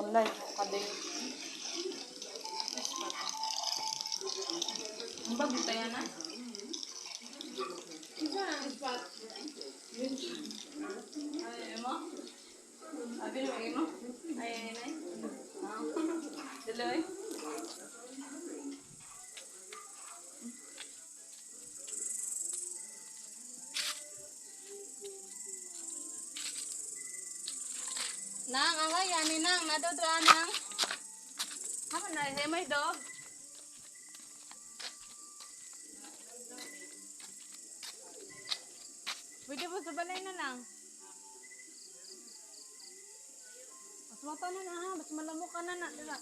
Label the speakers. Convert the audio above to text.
Speaker 1: онлайн кадым Mba
Speaker 2: butayana. Kizana ngisbat.
Speaker 1: Ay ema. Abin ema. Ay ay ay. Ah. Dele. Nang, angay, yani nang, nadodra nang. Haman na, hemay dog. Pwede po sa balay na lang. Mas mata na na ha, mas malamok ka na na. Dila.